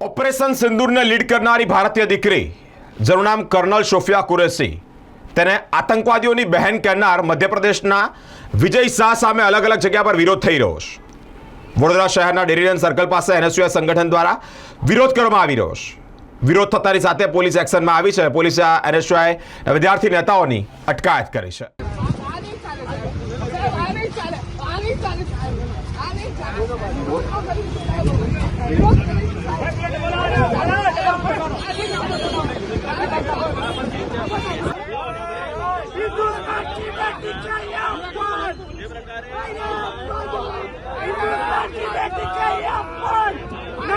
Operation સિંદૂરને lead કરનારી ભારતીય દીકરી, જેનું નામ કર્નલ શોફિયા કુરેશી, તેને આતંકવાદીઓની બહેન કહેનાર મધ્યપ્રદેશના વિજય શાહ સામે અલગ અલગ જગ્યા પર વિરોધ થઈ રહ્યો છે. વડોદરા શહેરના ડેરીરન સર્કલ પાસે એનએસયુએસ સંગઠન દ્વારા વિરોધ કરવામાં આવી રહ્યો છે. વિરોધ થતાની સાથે પોલીસ એક્શનમાં આવી છે. પોલીસે આ એનએસયુઆઈ વિદ્યાર્થી નેતાઓની અટકાયત કરી છે. ચાલે.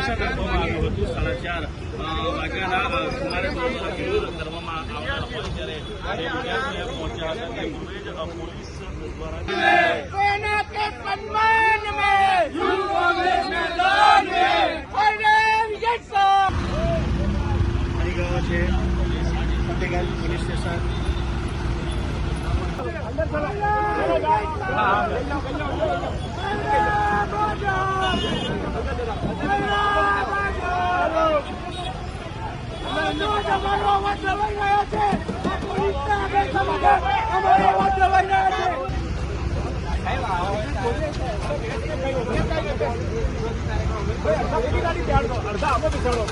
નિર્દેશન આપવામાં આવ્યું હતું સાડા ચાર વાગ્યાના સુમારે વિરોધ કરવામાં આવતા હોય ત્યારે પહોંચ્યા હતા પૂર્વે પોલીસ દ્વારા છે ફતેહગંજ પોલીસ સ્ટેશન. અંદર અમારો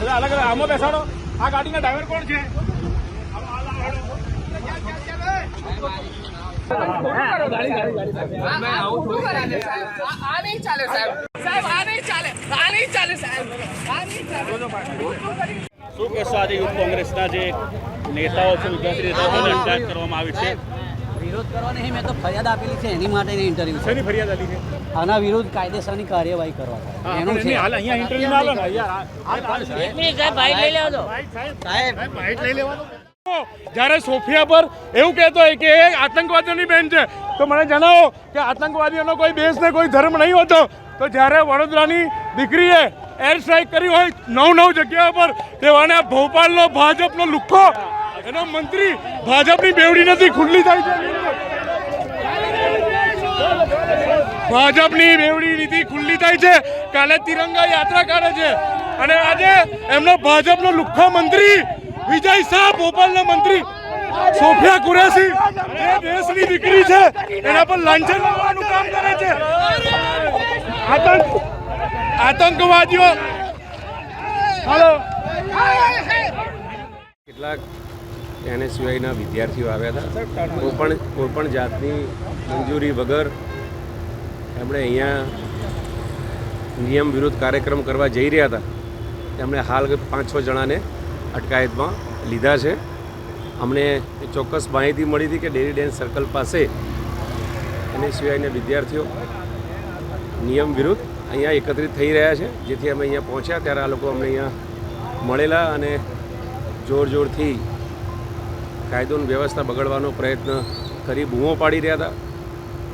અલગ અલગ આમાં બેસાડો આ ગાડીના ડ્રાઈવર કોણ છે ચાલે સાહેબ સાહેબ આ નહીં ચાલે આ નહીં ચાલે સાહેબ આ નહીં ચાલે શું કહેશો આજે યુથ કોંગ્રેસના જે નેતાઓ છે ગુજરાતી નેતાઓ છે અટકાયત કરવામાં આવી છે? વિરોધ કરવા નહીં મેં તો ફરિયાદ આપેલી છે એની માટે ઇન્ટરવ્યુ છે ફરિયાદ આલી છે? આના વિરુદ્ધ કાયદેસરની કાર્યવાહી કરવા એનું છે. હાલ અહીંયા ઇન્ટરવ્યુ ના લો ને? યાર જ્યારે સોફિયા પર એવું કહેતો હોય કે આતંકવાદીઓની બેન છે તો મને જણાવો કે આતંકવાદીઓનો કોઈ દેશ ને કોઈ ધર્મ નહીં હોતો. તો જ્યારે વડોદરાની દીકરીએ એર સ્ટ્રાઇક કરી હોય નવ નવ જગ્યા પર તેવાને ભોપાલનો ભાજપનો લુખ્ખો, એનો મંત્રી ભાજપની બેવડી નથી, ખુલ્લી થાય છે. ભાજપની બેવડી નીતિ ખુલ્લી થાય છે. કાલે તિરંગા યાત્રા કાઢે છે. અને આજે એમનો ભાજપનો લુખ્ખા મંત્રી, વિજય શાહ, ભોપાલના મંત્રી, સોફિયા કુરેશી એ દેશની દીકરી છે, એના પર લાંછન લાવવાનું કામ કરે છે. આતંક આતંકવાદીઓ! હાલો. કેટલાક એનએસયુઆઈના વિદ્યાર્થીઓ આવ્યા હતા. કોઈ પણ કોઈ પણ જાતની મંજૂરી વગર એમણે અહીંયા નિયમ વિરુદ્ધ કાર્યક્રમ કરવા જઈ રહ્યા હતા. તેમણે હાલ પાંચ છ જણાને અટકાયતમાં લીધા છે. અમને ચોક્કસ માહિતી મળી હતી કે ડેરી ડેન્સ સર્કલ પાસે એનએસયુઆઈના વિદ્યાર્થીઓ નિયમ વિરુદ્ધ અહીંયા એકત્રિત થઈ રહ્યા છે જેથી અમે અહીંયા પહોંચ્યા ત્યારે આ લોકો અમને અહીંયા મળેલા અને જોર જોરથી કાયદોની વ્યવસ્થા બગડવાનો પ્રયત્ન કરી બૂમો પાડી રહ્યા હતા.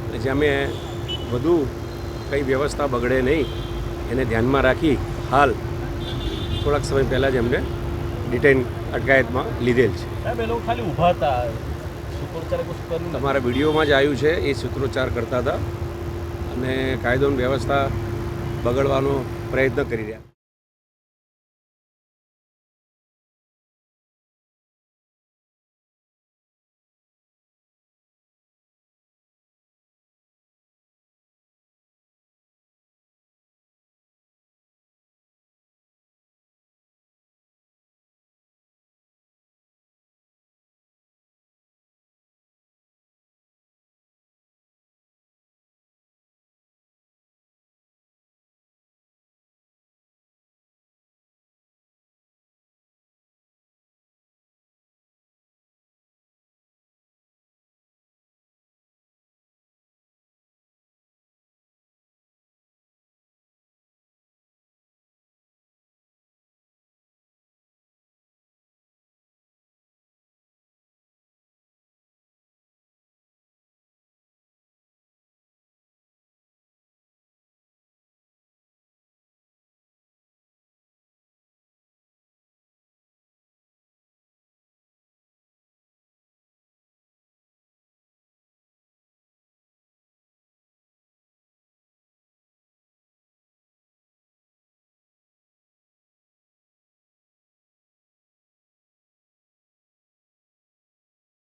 અને જે અમે વધુ કંઈ વ્યવસ્થા બગડે નહીં એને ધ્યાનમાં રાખી હાલ થોડાક સમય પહેલાં જ એમને ડિટેન અટકાયતમાં લીધેલ છે. ખાલી ઊભા હતા. તમારા વિડીયોમાં જ આવ્યું છે એ સૂત્રોચ્ચાર કરતા હતા. અને કાયદોની વ્યવસ્થા બગડવાનો પ્રયત્ન કરી રહ્યા.